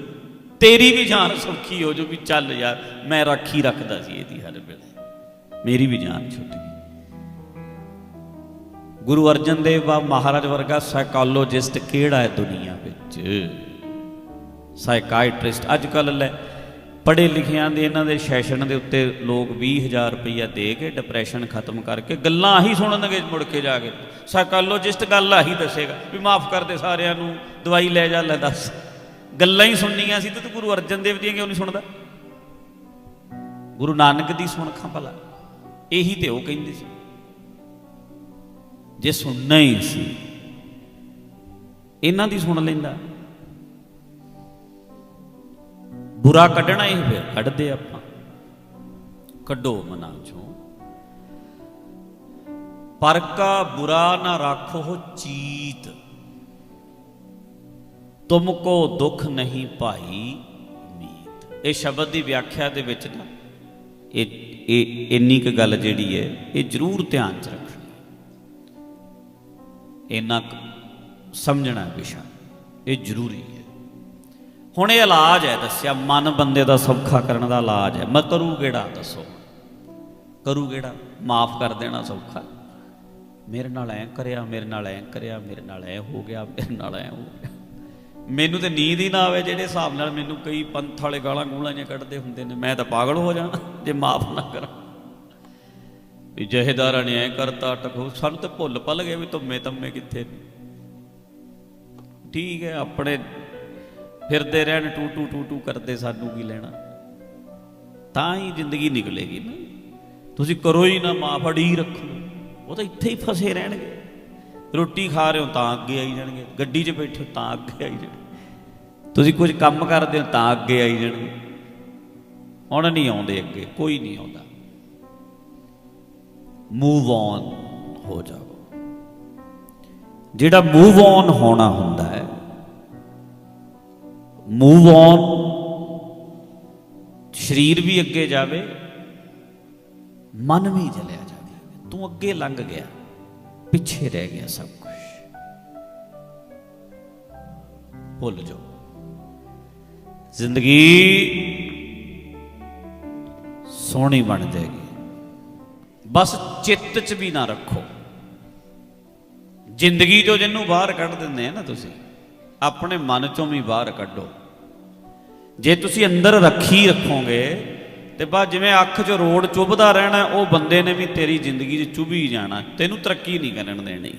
ਤੇਰੀ ਵੀ ਜਾਨ ਸੌਖੀ ਹੋ ਜੋ ਵੀ ਚੱਲ ਯਾਰ, ਮੈਂ ਰਾਖੀ ਰੱਖਦਾ ਸੀ ਇਹਦੀ ਹਰ ਵੇਲੇ। ਮੇਰੀ ਵੀ ਜਾਨ ਛੁੱਟ ਗਈ। ਗੁਰੂ ਅਰਜਨ ਦੇਵ ਬਾ ਮਹਾਰਾਜ ਵਰਗਾ ਸਾਈਕੋਲੋਜਿਸਟ ਕਿਹੜਾ ਹੈ ਦੁਨੀਆ ਵਿੱਚ? ਸਾਈਕਾਇਟ੍ਰਿਸਟ ਅੱਜ ਕੱਲ ਲੈ ਪੜ੍ਹੇ ਲਿਖਿਆਂ ਦੇ ਇਹਨਾਂ ਦੇ ਸੈਸ਼ਨ ਦੇ ਉੱਤੇ ਲੋਕ 20000 ਰੁਪਈਆ ਦੇ ਕੇ ਡਿਪਰੈਸ਼ਨ ਖਤਮ ਕਰਕੇ ਗੱਲਾਂ ਆਹੀ ਸੁਣਨਗੇ ਮੁੜ ਕੇ ਜਾ ਕੇ। ਸਾਈਕੋਲੋਜਿਸਟ ਗੱਲ ਆਹੀ ਦੱਸੇਗਾ ਵੀ ਮਾਫ ਕਰ ਦੇ ਸਾਰਿਆਂ ਨੂੰ, ਦਵਾਈ ਲੈ ਜਾ, ਲੈ ਦੱਸ। ਗੱਲਾਂ ਹੀ ਸੁਣਨੀਆਂ ਸੀ ਤੇ ਤੂੰ ਗੁਰੂ ਅਰਜਨ ਦੇਵ ਦੀਆਂ ਕਿਉਂ ਨਹੀਂ ਸੁਣਦਾ? ਗੁਰੂ ਨਾਨਕ ਦੀ ਸੁਣ ਖਾਂ ਭਲਾ। ਇਹੀ ਤੇ ਉਹ ਕਹਿੰਦੇ ਸੀ। ਜੇ ਸੁਣਨਾ ਹੀ ਸੀ, ਇਹਨਾਂ ਦੀ ਸੁਣ ਲੈਂਦਾ। ਬੁਰਾ ਕੱਢਣਾ ਹੀ ਫਿਰ ਕੱਢਦੇ ਆਪਾਂ। ਕੱਢੋ ਮਨਾਂ ਚੋਂ। ਪਰ ਕਾ ਬੁਰਾ ਨਾ ਰੱਖੋ ਚੀਤ। ਤੁਮ ਕੋ ਦੁੱਖ ਨਹੀਂ ਭਾਈ ਮੀਤ। ਇਹ ਸ਼ਬਦ ਦੀ ਵਿਆਖਿਆ ਦੇ ਵਿੱਚ ਨਾ, ਇਹ ਇਹ ਇੰਨੀ ਕੁ ਗੱਲ ਜਿਹੜੀ ਹੈ, ਇਹ ਜ਼ਰੂਰ ਧਿਆਨ ਚ ਰੱਖਣੀ। ਇੰਨਾ ਕੁ ਸਮਝਣਾ ਵਿਸ਼ਾ। ਇਹ ਜ਼ਰੂਰੀ ਹੈ। ਹੁਣ ਇਹ ਇਲਾਜ ਹੈ, ਦੱਸਿਆ, ਮਨ ਬੰਦੇ ਦਾ ਸੌਖਾ ਕਰਨ ਦਾ ਇਲਾਜ ਹੈ। ਮੈਂ ਕਰੂ ਕਿਹੜਾ, ਦੱਸੋ? ਕਰੂ ਕਿਹੜਾ? ਮਾਫ ਕਰ ਦੇਣਾ ਸੌਖਾ। ਮੇਰੇ ਨਾਲ ਐ ਕਰਿਆ, ਮੇਰੇ ਨਾਲ ਐ ਕਰਿਆ, ਮੇਰੇ ਨਾਲ ਐ ਹੋ ਗਿਆ, ਮੇਰੇ ਨਾਲ ਐ ਹੋ ਗਿਆ। ਮੈਨੂੰ ਤੇ ਨੀਂਦ ਹੀ ਨਾ ਆਵੇ ਜਿਹੜੇ ਹਿਸਾਬ ਨਾਲ ਮੈਨੂੰ ਕਈ ਪੰਥ ਵਾਲੇ ਗਾਲਾਂ ਗੂਲਾਂ ਜਿਹੀਆਂ ਕੱਢਦੇ ਹੁੰਦੇ ਨੇ। ਮੈਂ ਤਾਂ ਪਾਗਲ ਹੋ ਜਾਣਾ, ਜੇ ਮਾਫ ਨਾ ਕਰਾਂ। ਵੀ ਜਹੇਦਾਰਾਂ ਨੇ ਐ ਕਰਤਾ ਟਕੋ ਸਾਨੂੰ ਤੇ ਭੁੱਲ ਭੱਲ ਗਏ ਵੀ ਤੁਮੇ ਤੰਮੇ ਕਿੱਥੇ ਠੀਕ ਹੈ, ਆਪਣੇ ਫਿਰਦੇ ਰਹਿਣ, ਟੂ ਟੂ ਟੂ ਟੂ ਕਰਦੇ ਸਾਨੂੰ ਕੀ ਲੈਣਾ? ਤਾਂ ਹੀ ਜ਼ਿੰਦਗੀ ਨਿਕਲੇਗੀ ਨਾ। ਤੁਸੀਂ ਕਰੋ ਹੀ ਨਾ ਮਾਂ ਫੜੀ ਰੱਖੋ। ਉਹ ਤਾਂ ਇੱਥੇ ਹੀ ਫਸੇ ਰਹਿਣਗੇ। ਰੋਟੀ ਖਾ ਰਹੇ ਹੋ ਤਾਂ ਅੱਗੇ ਆਈ ਜਾਣਗੇ। ਗੱਡੀ 'ਚ ਬੈਠੇ ਤਾਂ ਅੱਗੇ ਆਈ ਜਾਣਗੇ। ਤੁਸੀਂ ਕੁਝ ਕੰਮ ਕਰਦੇ ਹੋ ਤਾਂ ਅੱਗੇ ਆਈ ਜਾਣਗੇ। ਹੁਣ ਨਹੀਂ ਆਉਂਦੇ ਅੱਗੇ, ਕੋਈ ਨਹੀਂ ਆਉਂਦਾ। ਮੂਵ ਔਨ ਹੋ ਜਾਓ। ਜਿਹੜਾ ਮੂਵ ਔਨ ਹੋਣਾ ਹੁੰਦਾ ਹੈ ਮੂਵ ਔਨ ਸਰੀਰ ਵੀ ਅੱਗੇ ਜਾਵੇ, ਮਨ ਵੀ ਜਲਿਆ ਜਾਵੇ। ਤੂੰ ਅੱਗੇ ਲੰਘ ਗਿਆ, ਪਿੱਛੇ ਰਹਿ ਗਿਆ ਸਭ ਕੁਝ ਭੁੱਲ ਜਾਓ। ਜ਼ਿੰਦਗੀ ਸੋਹਣੀ ਬਣ ਜਾਏਗੀ। ਬਸ ਚਿੱਤ 'ਚ ਵੀ ਨਾ ਰੱਖੋ। ਜ਼ਿੰਦਗੀ ਜੋ ਜਿਹਨੂੰ ਬਾਹਰ ਕੱਢ ਦਿੰਦੇ ਆ ਨਾ ਤੁਸੀਂ, ਆਪਣੇ ਮਨ ਚੋਂ ਵੀ ਬਾਹਰ ਕੱਢੋ। ਜੇ ਤੁਸੀਂ ਅੰਦਰ ਰੱਖੀ ਰੱਖੋਗੇ, ਤੇ ਬਾਅਦ ਜਿਵੇਂ ਅੱਖ 'ਚ ਰੋਡ ਚੁੱਭਦਾ ਰਹਿਣਾ, ਉਹ ਬੰਦੇ ਨੇ ਵੀ ਤੇਰੀ ਜ਼ਿੰਦਗੀ 'ਚ ਚੁਭੀ ਜਾਣਾ। ਤੈਨੂੰ ਤਰੱਕੀ ਨਹੀਂ ਕਰਨ ਦੇਣੀ।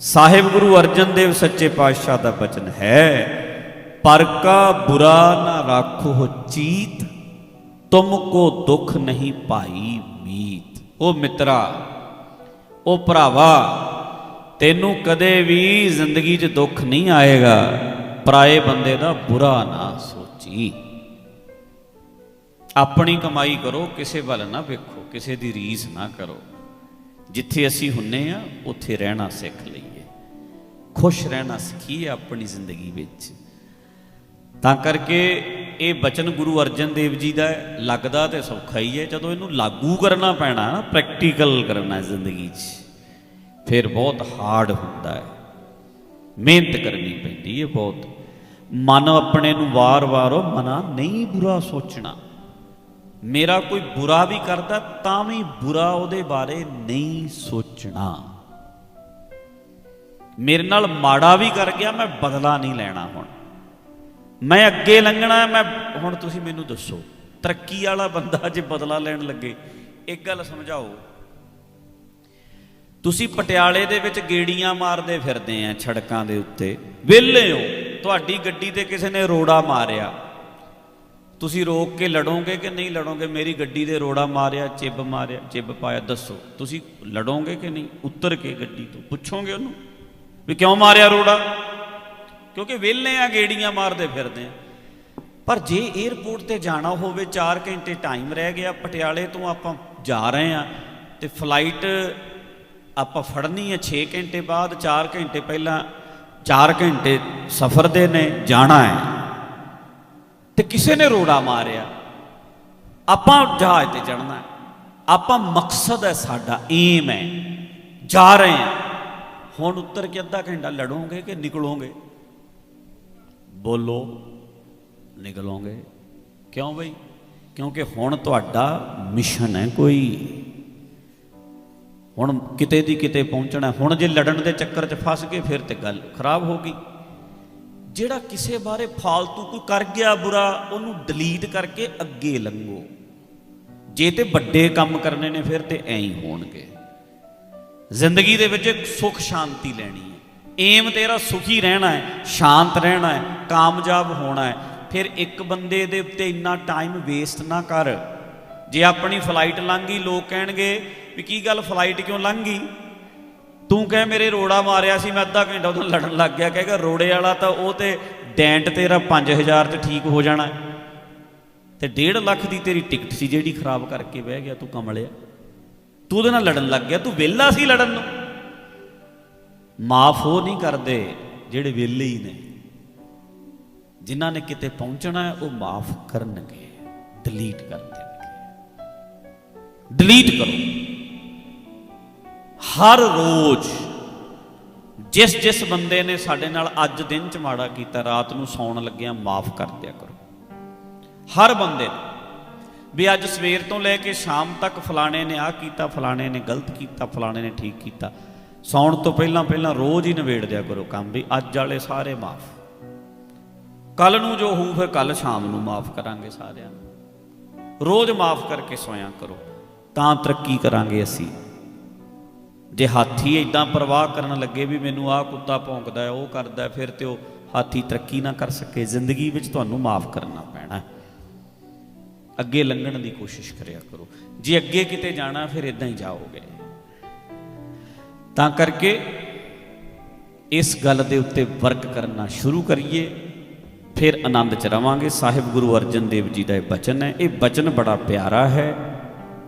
ਸਾਹਿਬ ਗੁਰੂ ਅਰਜਨ ਦੇਵ ਸੱਚੇ ਪਾਤਸ਼ਾਹ ਦਾ ਬਚਨ ਹੈ, ਪਰ ਕਾ ਬੁਰਾ ਨਾ ਰਾਖੋ ਚੀਤ, ਤੁਮ ਕੋ ਦੁੱਖ ਨਹੀਂ ਪਾਈ ਮੀਤ। ਉਹ ਮਿੱਤਰਾ ਉਹ ਭਰਾਵਾ, ਤੈਨੂੰ ਕਦੇ ਵੀ ਜ਼ਿੰਦਗੀ 'ਚ ਦੁੱਖ ਨਹੀਂ ਆਏਗਾ। ਪਰਾਏ ਬੰਦੇ ਦਾ ਬੁਰਾ ਨਾ ਸੋਚੀ। ਆਪਣੀ ਕਮਾਈ ਕਰੋ, ਕਿਸੇ ਵੱਲ ਨਾ ਵੇਖੋ, ਕਿਸੇ ਦੀ ਰੀਸ ਨਾ ਕਰੋ। ਜਿੱਥੇ ਅਸੀਂ ਹੁੰਨੇ ਆ, ਉੱਥੇ ਰਹਿਣਾ ਸਿੱਖ ਲਈਏ। ਖੁਸ਼ ਰਹਿਣਾ ਸਿੱਖੀਏ ਆਪਣੀ ਜ਼ਿੰਦਗੀ ਵਿੱਚ। ਤਾਂ ਕਰਕੇ ਇਹ ਬਚਨ ਗੁਰੂ ਅਰਜਨ ਦੇਵ ਜੀ ਦਾ ਲੱਗਦਾ ਤੇ ਸੌਖਾ ਹੀ ਹੈ। ਜਦੋਂ ਇਹਨੂੰ ਲਾਗੂ ਕਰਨਾ ਪੈਣਾ ਨਾ ਪ੍ਰੈਕਟੀਕਲ ਕਰਨਾ ਜ਼ਿੰਦਗੀ 'ਚ, ਫਿਰ ਬਹੁਤ ਹਾਰਡ ਹੁੰਦਾ ਹੈ। ਮਿਹਨਤ ਕਰਨੀ ਪੈਂਦੀ ਹੈ ਬਹੁਤ। ਮਨ ਆਪਣੇ ਨੂੰ ਵਾਰ-ਵਾਰ ਉਹ ਮਨਾ ਨਹੀਂ ਬੁਰਾ ਸੋਚਣਾ। ਮੇਰਾ ਕੋਈ ਬੁਰਾ ਵੀ ਕਰਦਾ ਤਾਂ ਵੀ ਬੁਰਾ ਉਹਦੇ ਬਾਰੇ ਨਹੀਂ ਸੋਚਣਾ। ਮੇਰੇ ਨਾਲ ਮਾੜਾ ਵੀ ਕਰ ਗਿਆ, ਮੈਂ ਬਦਲਾ ਨਹੀਂ ਲੈਣਾ ਹੁਣ। ਮੈਂ ਅੱਗੇ ਲੰਘਣਾ, ਮੈਂ ਹੁਣ ਤੁਸੀਂ ਮੈਨੂੰ ਦੱਸੋ, ਤਰੱਕੀ ਵਾਲਾ ਬੰਦਾ ਜੇ ਬਦਲਾ ਲੈਣ ਲੱਗੇ, ਇੱਕ ਗੱਲ ਸਮਝਾਓ। ਤੁਸੀਂ ਪਟਿਆਲੇ ਦੇ ਵਿੱਚ ਗੇੜੀਆਂ ਮਾਰਦੇ ਫਿਰਦੇ ਆ ਸੜਕਾਂ ਦੇ ਉੱਤੇ। ਵਿਹਲੇ ਹੋ। ਤੁਹਾਡੀ ਗੱਡੀ ਤੇ ਕਿਸੇ ਨੇ ਰੋੜਾ ਮਾਰਿਆ। ਤੁਸੀਂ ਰੋਕ ਕੇ ਲੜੋਗੇ ਕਿ ਨਹੀਂ ਲੜੋਗੇ? ਮੇਰੀ ਗੱਡੀ ਦੇ ਰੋੜਾ ਮਾਰਿਆ, ਚਿੱਬ ਮਾਰਿਆ, ਚਿੱਬ ਪਾਇਆ, ਦੱਸੋ। ਤੁਸੀਂ ਲੜੋਗੇ ਕਿ ਨਹੀਂ? ਉੱਤਰ ਕੇ ਗੱਡੀ ਤੋਂ। ਪੁੱਛੋਗੇ ਉਹਨੂੰ ਵੀ ਕਿਉਂ ਮਾਰਿਆ ਰੋੜਾ? ਕਿਉਂਕਿ ਵਿਹਲੇ ਆ, ਗੇੜੀਆਂ ਮਾਰਦੇ ਫਿਰਦੇ ਆ। ਪਰ ਜੇ 에ਅਰਪੋਰਟ ਤੇ ਜਾਣਾ ਹੋਵੇ 4 ਘੰਟੇ ਟਾਈਮ ਰਹਿ ਗਿਆ। ਪਟਿਆਲੇ ਤੋਂ ਆਪਾਂ ਜਾ ਰਹੇ ਆ ਤੇ ਫਲਾਈਟ ਆਪਾਂ ਫੜਨੀ ਹੈ 6 ਘੰਟੇ ਬਾਅਦ 4 ਘੰਟੇ ਪਹਿਲਾਂ 4 ਘੰਟੇ ਸਫ਼ਰ ਦੇ ਨੇ, ਜਾਣਾ ਹੈ। ਤੇ ਕਿਸੇ ਨੇ ਰੋੜਾ ਮਾਰਿਆ। ਆਪਾਂ ਜਹਾਜ਼ ਤੇ ਚੜਨਾ ਹੈ। ਆਪਾਂ ਮਕਸਦ ਹੈ ਸਾਡਾ ਏਮ ਹੈ। ਜਾ ਰਹੇ ਹਾਂ। ਹੁਣ ਉੱਤਰ ਕੇ ਅੱਧਾ ਘੰਟਾ ਲੜੋਗੇ ਕਿ ਨਿਕਲੋਗੇ? ਬੋਲੋ, ਨਿਕਲੋਗੇ। ਕਿਉਂ ਬਈ? ਕਿਉਂਕਿ ਹੁਣ ਤੁਹਾਡਾ ਮਿਸ਼ਨ ਹੈ ਕੋਈ। ਹੁਣ ਕਿਤੇ ਦੀ ਕਿਤੇ ਪਹੁੰਚਣਾ ਹੁਣ ਜੇ ਲੜਨ ਦੇ ਚੱਕਰ 'ਚ ਫਸ ਗਏ, ਫਿਰ ਤੇ ਗੱਲ ਖਰਾਬ ਹੋ ਗਈ। ਜਿਹੜਾ ਕਿਸੇ ਬਾਰੇ ਫਾਲਤੂ ਕੋਈ ਕਰ ਗਿਆ ਬੁਰਾ, ਉਹਨੂੰ ਡਿਲੀਟ ਕਰਕੇ ਅੱਗੇ ਲੰਘੋ। ਜੇ ਤੇ ਵੱਡੇ ਕੰਮ ਕਰਨੇ ਨੇ, ਫਿਰ ਤੇ ਐਂ ਹੀ ਹੋਣਗੇ। ਜ਼ਿੰਦਗੀ ਦੇ ਵਿੱਚ ਇੱਕ ਸੁੱਖ ਸ਼ਾਂਤੀ ਲੈਣੀ ਹੈ। ਏਮ ਤੇਰਾ ਸੁਖੀ ਰਹਿਣਾ ਹੈ, ਸ਼ਾਂਤ ਰਹਿਣਾ ਹੈ, ਕਾਮਯਾਬ ਹੋਣਾ ਹੈ। ਫਿਰ ਇੱਕ ਬੰਦੇ ਦੇ ਉੱਤੇ ਇੰਨਾ ਟਾਈਮ ਵੇਸਟ ਨਾ ਕਰ। ਜੇ ਆਪਣੀ ਫਲਾਈਟ ਲੰਘ ਲੋਕ ਕਹਿਣਗੇ ਵੀ ਕੀ ਗੱਲ ਫਲਾਈਟ ਕਿਉਂ ਲੰਘ ਗਈ? ਤੂੰ ਕਹੇ ਮੇਰੇ ਰੋੜਾ ਮਾਰਿਆ ਸੀ, ਮੈਂ ਅੱਧਾ ਘੰਟਾ ਉਦੋਂ ਲੜਨ ਲੱਗ ਗਿਆ। ਕਹੇਗਾ ਰੋੜੇ ਵਾਲਾ ਤਾਂ ਉਹ ਤੇ ਡੈਂਟ ਤੇਰਾ 5000 ਤੇ ਠੀਕ ਹੋ ਜਾਣਾ। ਤੇ 1.5 ਲੱਖ ਦੀ ਤੇਰੀ ਟਿਕਟ ਸੀ ਜਿਹੜੀ ਖਰਾਬ ਕਰਕੇ ਬਹਿ ਗਿਆ, ਤੂੰ ਕਮਲਿਆ। ਤੂੰ ਉਹਦੇ ਨਾਲ ਲੜਨ ਲੱਗ ਗਿਆ, ਤੂੰ ਵਿਹਲਾ ਸੀ ਲੜਨ ਨੂੰ। ਮਾਫ ਉਹ ਨਹੀਂ ਕਰਦੇ ਜਿਹੜੇ ਵਿਹਲੇ ਹੀ ਨੇ। ਜਿਨ੍ਹਾਂ ਨੇ ਕਿਤੇ ਪਹੁੰਚਣਾ ਹੈ, ਉਹ ਮਾਫ ਕਰਨਗੇ। ਡਿਲੀਟ ਕਰ ਦੇਣਗੇ। ਡਿਲੀਟ ਕਰੋ। ਹਰ ਰੋਜ਼ ਜਿਸ ਜਿਸ ਬੰਦੇ ਨੇ ਸਾਡੇ ਨਾਲ ਅੱਜ ਦਿਨ ਚ ਮਾੜਾ ਕੀਤਾ, ਰਾਤ ਨੂੰ ਸੌਣ ਲੱਗਿਆਂ, ਮਾਫ ਕਰ ਦਿਆ ਕਰੋ। ਹਰ ਬੰਦੇ ਨੂੰ ਵੀ ਅੱਜ ਸਵੇਰ ਤੋਂ ਲੈ ਕੇ ਸ਼ਾਮ ਤੱਕ ਫਲਾਣੇ ਨੇ ਆਹ ਕੀਤਾ, ਫਲਾਣੇ ਨੇ ਗਲਤ ਕੀਤਾ, ਫਲਾਣੇ ਨੇ ਠੀਕ ਕੀਤਾ। ਸੌਣ ਤੋਂ ਪਹਿਲਾਂ ਪਹਿਲਾਂ ਰੋਜ਼ ਹੀ ਨਿਬੇੜ ਦਿਆ ਕਰੋ ਕੰਮ ਵੀ, ਅੱਜ ਵਾਲੇ ਸਾਰੇ ਮਾਫ। ਕੱਲ ਨੂੰ ਜੋ ਹੋਊ, ਫਿਰ ਕੱਲ ਸ਼ਾਮ ਨੂੰ ਮਾਫ ਕਰਾਂਗੇ ਸਾਰਿਆਂ ਨੂੰ। ਰੋਜ਼ ਮਾਫ ਕਰਕੇ ਸੋਇਆ ਕਰੋ, ਤਾਂ ਤਰੱਕੀ ਕਰਾਂਗੇ ਅਸੀਂ। ਜੇ ਹਾਥੀ ਇਦਾਂ ਪਰਵਾਹ ਕਰਨ ਲੱਗੇ ਵੀ ਮੈਨੂੰ ਆਹ ਕੁੱਤਾ ਭੌਂਕਦਾ ਹੈ, ਉਹ ਕਰਦਾ ਫਿਰ ਤੇ ਉਹ ਹਾਥੀ ਤਰੱਕੀ ਨਾ ਕਰ ਸਕੇ। ਜ਼ਿੰਦਗੀ ਵਿੱਚ ਤੁਹਾਨੂੰ ਮਾਫ ਕਰਨਾ ਪੈਣਾ ਅੱਗੇ ਲੰਘਣ ਦੀ ਕੋਸ਼ਿਸ਼ ਕਰਿਆ ਕਰੋ। ਜੇ ਅੱਗੇ ਕਿਤੇ ਜਾਣਾ, ਫਿਰ ਇਦਾਂ ਹੀ ਜਾਓਗੇ। ਤਾਂ ਕਰਕੇ ਇਸ ਗੱਲ ਦੇ ਉੱਤੇ ਵਰਕ ਕਰਨਾ ਸ਼ੁਰੂ ਕਰੀਏ, ਫਿਰ ਆਨੰਦ ਚ ਰਵਾਂਗੇ। ਸਾਹਿਬ ਗੁਰੂ ਅਰਜਨ ਦੇਵ ਜੀ ਦਾ ਇਹ ਬਚਨ ਹੈ। ਇਹ ਬਚਨ ਬੜਾ ਪਿਆਰਾ ਹੈ।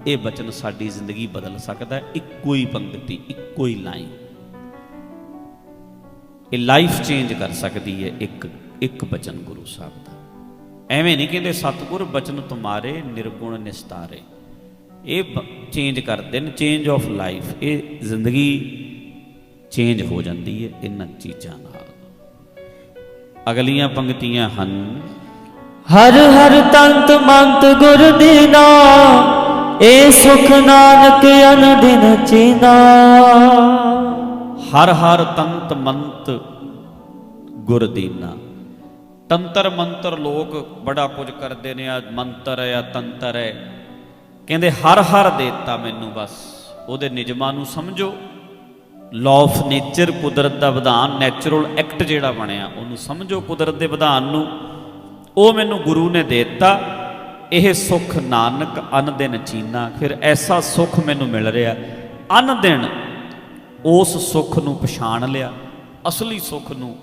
ਇਹ ਬਚਨ ਸਾਡੀ ਜ਼ਿੰਦਗੀ ਬਦਲ ਸਕਦਾ ਹੈ। ਇੱਕੋ ਹੀ ਪੰਕਤੀ, ਇੱਕੋ ਹੀ ਲਾਈਨ। ਇਹ ਲਾਈਫ ਚੇਂਜ ਕਰ ਸਕਦੀ ਹੈ ਇੱਕ ਇੱਕ ਬਚਨ ਗੁਰੂ ਸਾਹਿਬ ਦਾ। ਐਵੇਂ ਨਹੀਂ ਕਹਿੰਦੇ ਸਤਿਗੁਰ ਬਚਨ ਤੁਮਾਰੇ, ਨਿਰਗੁਣ ਨਿਸਤਾਰੇ। ਇਹ ਚੇਂਜ ਕਰਦੇ ਨੇ ਚੇਂਜ ਆਫ ਲਾਈਫ ਇਹ ਜ਼ਿੰਦਗੀ ਚੇਂਜ ਹੋ ਜਾਂਦੀ ਹੈ ਇਹਨਾਂ ਚੀਜ਼ਾਂ ਨਾਲ। ਅਗਲੀਆਂ ਪੰਕਤੀਆਂ ਹਨ। ਹਰ ਹਰ ਤੰਤ ਮੰਤ ਗੁਰ ਦੀਨਾ ਏ ਸੁਖ ਨਾਨਕ ਅਨਦਿਨ ਚੀਨਾ। ਹਰ ਹਰ ਤੰਤ ਮੰਤ ਗੁਰ ਦੀਨਾ। ਤੰਤਰ ਮੰਤਰ ਲੋਕ ਬੜਾ ਕੁਝ ਕਰਦੇ ਨੇ, ਆ ਮੰਤਰ ਹੈ ਆ, ਤੰਤਰ ਹੈ ਕਹਿੰਦੇ ਹਰ ਹਰ ਦੇਤਾ ਮੈਨੂੰ ਬਸ, ਉਹਦੇ ਨਿਯਮਾਂ ਨੂੰ ਸਮਝੋ। ਲਾਅ ਆਫ ਨੇਚਰ ਕੁਦਰਤ ਦਾ ਵਿਧਾਨ ਨੈਚੁਰਲ ਐਕਟ ਜਿਹੜਾ ਬਣਿਆ, ਉਹਨੂੰ ਸਮਝੋ ਕੁਦਰਤ ਦੇ ਵਿਧਾਨ ਨੂੰ। ਉਹ ਮੈਨੂੰ ਗੁਰੂ ਨੇ ਦੇ ਦਿੱਤਾ। ਇਹ ਸੁਖ ਨਾਨਕ ਅਨ ਦਿਨ ਚੀਨਾ ਫਿਰ ਐਸਾ ਸੁਖ ਮੈਨੂੰ ਮਿਲ ਰਿਹਾ। ਅਨ ਦਿਨ ਉਸ ਸੁਖ ਨੂੰ ਪਛਾਣ ਲਿਆ। ਅਸਲੀ ਸੁਖ ਨੂੰ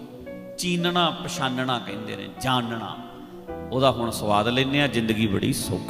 ਚੀਨਣਾ, ਪਛਾਨਣਾ ਕਹਿੰਦੇ ਨੇ, ਜਾਣਨਾ। ਉਹਦਾ ਹੁਣ ਸਵਾਦ ਲੈਂਦੇ ਆ ਜ਼ਿੰਦਗੀ ਬੜੀ ਸੌਖੀ।